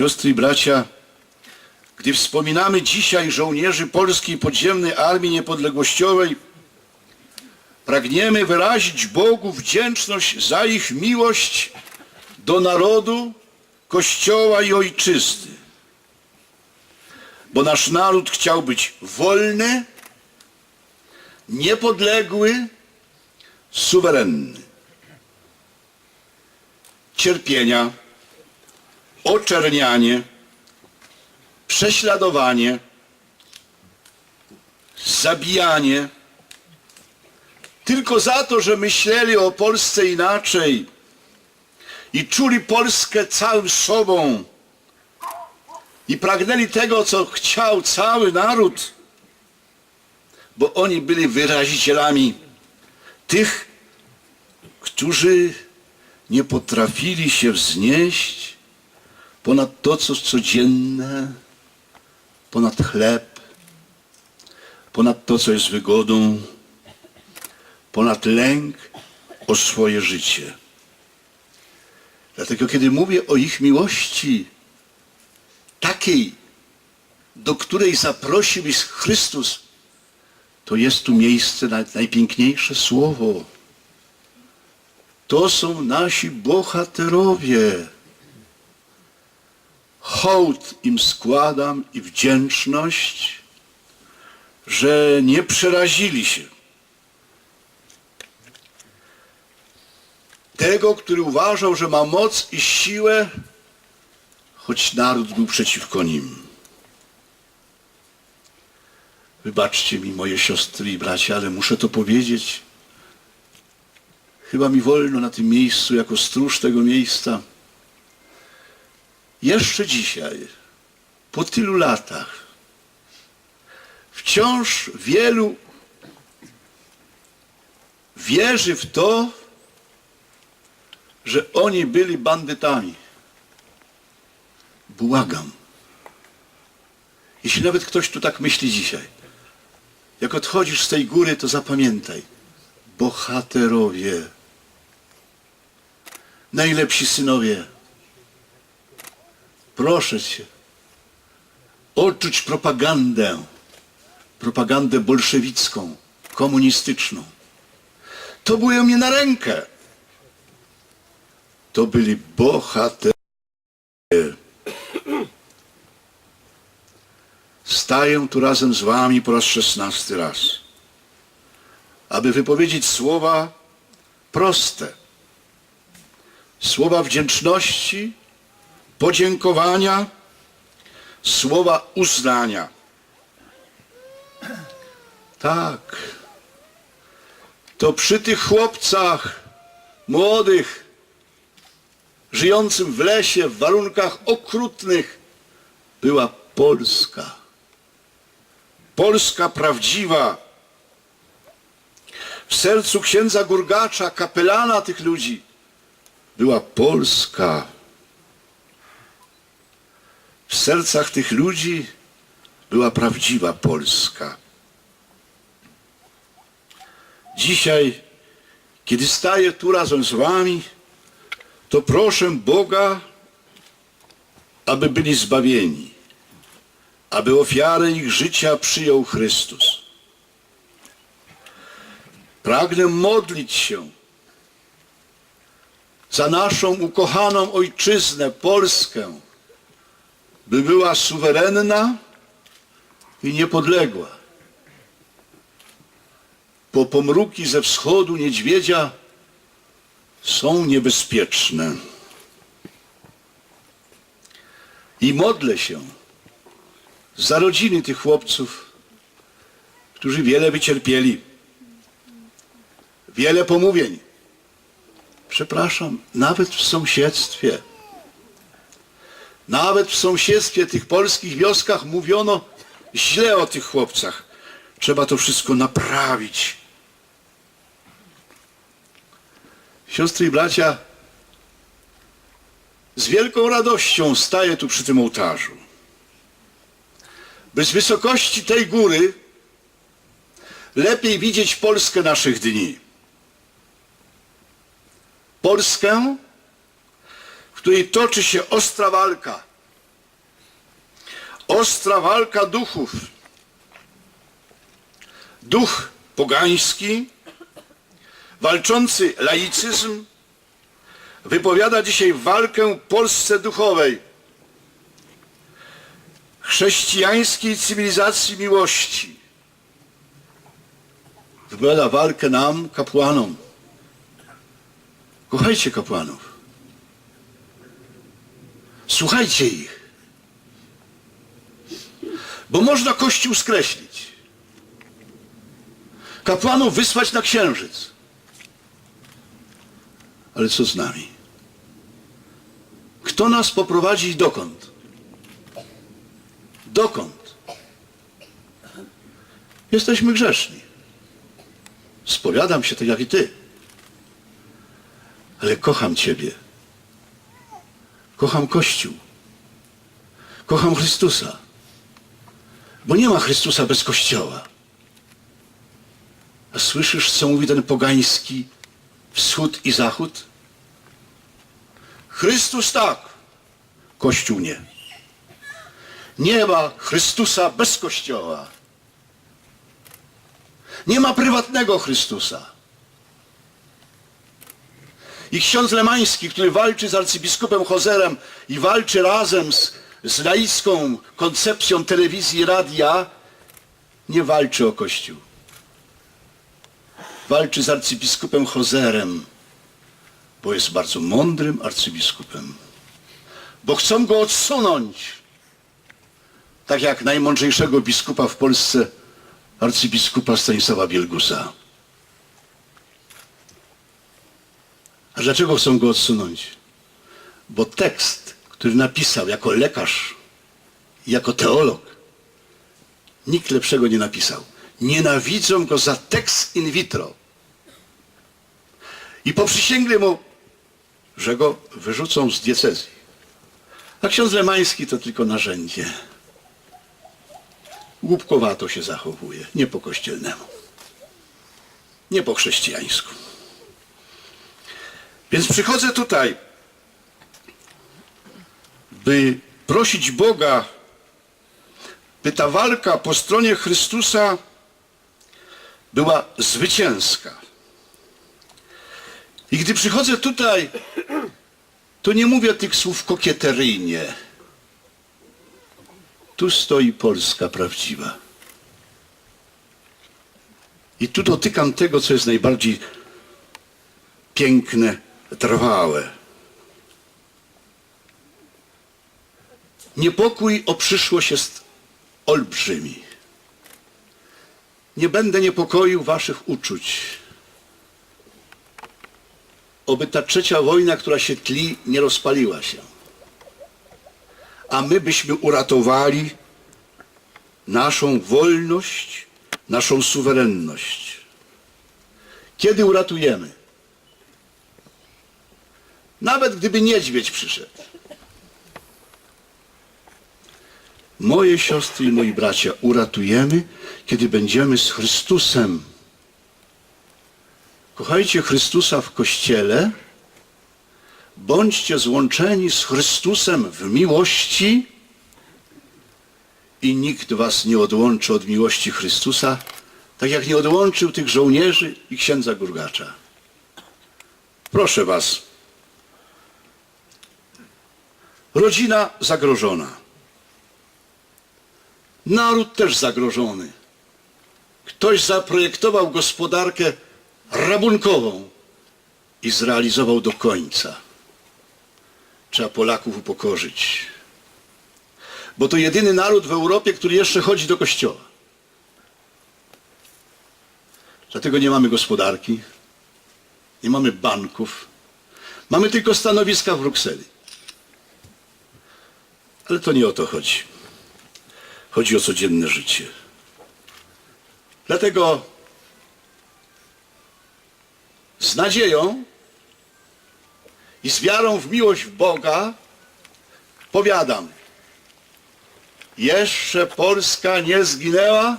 Siostry i bracia, gdy wspominamy dzisiaj żołnierzy Polskiej Podziemnej Armii Niepodległościowej, pragniemy wyrazić Bogu wdzięczność za ich miłość do narodu, Kościoła i Ojczyzny. Bo nasz naród chciał być wolny, niepodległy, suwerenny. Cierpienia, oczernianie, prześladowanie, zabijanie, tylko za to, że myśleli o Polsce inaczej i czuli Polskę całym sobą i pragnęli tego, co chciał cały naród, bo oni byli wyrazicielami tych, którzy nie potrafili się wznieść ponad to, co codzienne, ponad chleb, ponad to, co jest wygodą, ponad lęk o swoje życie. Dlatego, kiedy mówię o ich miłości, takiej, do której zaprosił ich Chrystus, to jest tu miejsce na najpiękniejsze słowo. To są nasi bohaterowie. Hołd im składam i wdzięczność, że nie przerazili się. Tego, który uważał, że ma moc i siłę, choć naród był przeciwko nim. Wybaczcie mi, moje siostry i bracia, ale muszę to powiedzieć. Chyba mi wolno na tym miejscu, jako stróż tego miejsca. Jeszcze dzisiaj, po tylu latach, wciąż wielu wierzy w to, że oni byli bandytami. Błagam. Jeśli nawet ktoś tu tak myśli dzisiaj, jak odchodzisz z tej góry, to zapamiętaj. Bohaterowie. Najlepsi synowie. Proszę cię. Odczuć propagandę. Propagandę bolszewicką, komunistyczną. To było mnie na rękę. To byli bohaterowie. Staję tu razem z wami po raz szesnasty raz, aby wypowiedzieć słowa proste, słowa wdzięczności, podziękowania, słowa uznania. Tak, to przy tych chłopcach młodych, żyjącym w lesie w warunkach okrutnych, była Polska. Polska prawdziwa. W sercu księdza Gurgacza, kapelana tych ludzi, była Polska. W sercach tych ludzi była prawdziwa Polska. Dzisiaj, kiedy staję tu razem z wami, to proszę Boga, aby byli zbawieni, aby ofiarę ich życia przyjął Chrystus. Pragnę modlić się za naszą ukochaną ojczyznę, Polskę, by była suwerenna i niepodległa. Bo pomruki ze wschodu niedźwiedzia są niebezpieczne. I modlę się za rodziny tych chłopców, którzy wiele wycierpieli, wiele pomówień. Przepraszam, nawet w sąsiedztwie, nawet w sąsiedztwie tych polskich wioskach mówiono źle o tych chłopcach. Trzeba to wszystko naprawić. Siostry i bracia, z wielką radością staję tu przy tym ołtarzu. By z wysokości tej góry lepiej widzieć Polskę naszych dni. Polskę, której toczy się ostra walka ostra walka duchów. Duch pogański, walczący laicyzm, wypowiada dzisiaj walkę Polsce duchowej, chrześcijańskiej cywilizacji miłości. Wypowiada walkę nam, kapłanom. Kochajcie kapłanów. Słuchajcie ich. Bo można Kościół skreślić. Kapłanów wysłać na księżyc. Ale co z nami? Kto nas poprowadzi i dokąd? Dokąd? Jesteśmy grzeszni. Spowiadam się tak jak i ty. Ale kocham Ciebie. Kocham Kościół. Kocham Chrystusa. Bo nie ma Chrystusa bez Kościoła. A słyszysz, co mówi ten pogański wschód i zachód? Chrystus tak, Kościół nie. Nie ma Chrystusa bez Kościoła. Nie ma prywatnego Chrystusa. I ksiądz Lemański, który walczy z arcybiskupem Hozerem i walczy razem z, z laicką koncepcją telewizji radia, nie walczy o Kościół. Walczy z arcybiskupem Hozerem, bo jest bardzo mądrym arcybiskupem. Bo chcą go odsunąć. Tak jak najmądrzejszego biskupa w Polsce, arcybiskupa Stanisława Bielgusa. A dlaczego chcą go odsunąć? Bo tekst, który napisał jako lekarz, jako teolog, nikt lepszego nie napisał. Nienawidzą go za tekst in vitro. I poprzysięgli mu, że go wyrzucą z diecezji. A ksiądz Lemański to tylko narzędzie. Głupkowato się zachowuje, nie po kościelnemu, nie po chrześcijańsku. Więc przychodzę tutaj, by prosić Boga, by ta walka po stronie Chrystusa była zwycięska. I gdy przychodzę tutaj, to nie mówię tych słów kokieteryjnie. Tu stoi Polska prawdziwa. I tu dotykam tego, co jest najbardziej piękne, trwałe. Niepokój o przyszłość jest olbrzymi. Nie będę niepokoił waszych uczuć. Oby ta trzecia wojna, która się tli, nie rozpaliła się. A my byśmy uratowali naszą wolność, naszą suwerenność. Kiedy uratujemy? Nawet gdyby niedźwiedź przyszedł. Moje siostry i moi bracia uratujemy, kiedy będziemy z Chrystusem. Kochajcie Chrystusa w Kościele, bądźcie złączeni z Chrystusem w miłości i nikt was nie odłączy od miłości Chrystusa, tak jak nie odłączył tych żołnierzy i księdza Gurgacza. Proszę was, rodzina zagrożona, naród też zagrożony. Ktoś zaprojektował gospodarkę rabunkową i zrealizował do końca. Trzeba Polaków upokorzyć. Bo to jedyny naród w Europie, który jeszcze chodzi do kościoła. Dlatego nie mamy gospodarki, nie mamy banków, mamy tylko stanowiska w Brukseli. Ale to nie o to chodzi. Chodzi o codzienne życie. Dlatego z nadzieją i z wiarą w miłość Boga powiadam, jeszcze Polska nie zginęła,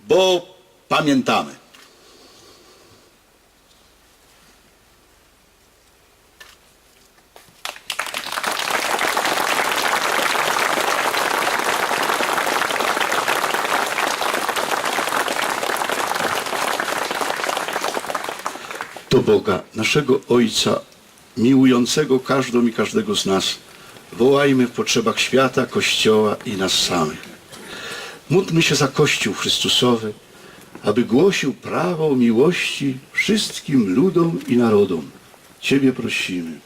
bo pamiętamy. Boga, naszego Ojca, miłującego każdą i każdego z nas, wołajmy w potrzebach świata, Kościoła i nas samych. Módlmy się za Kościół Chrystusowy, aby głosił prawo miłości wszystkim ludom i narodom. Ciebie prosimy.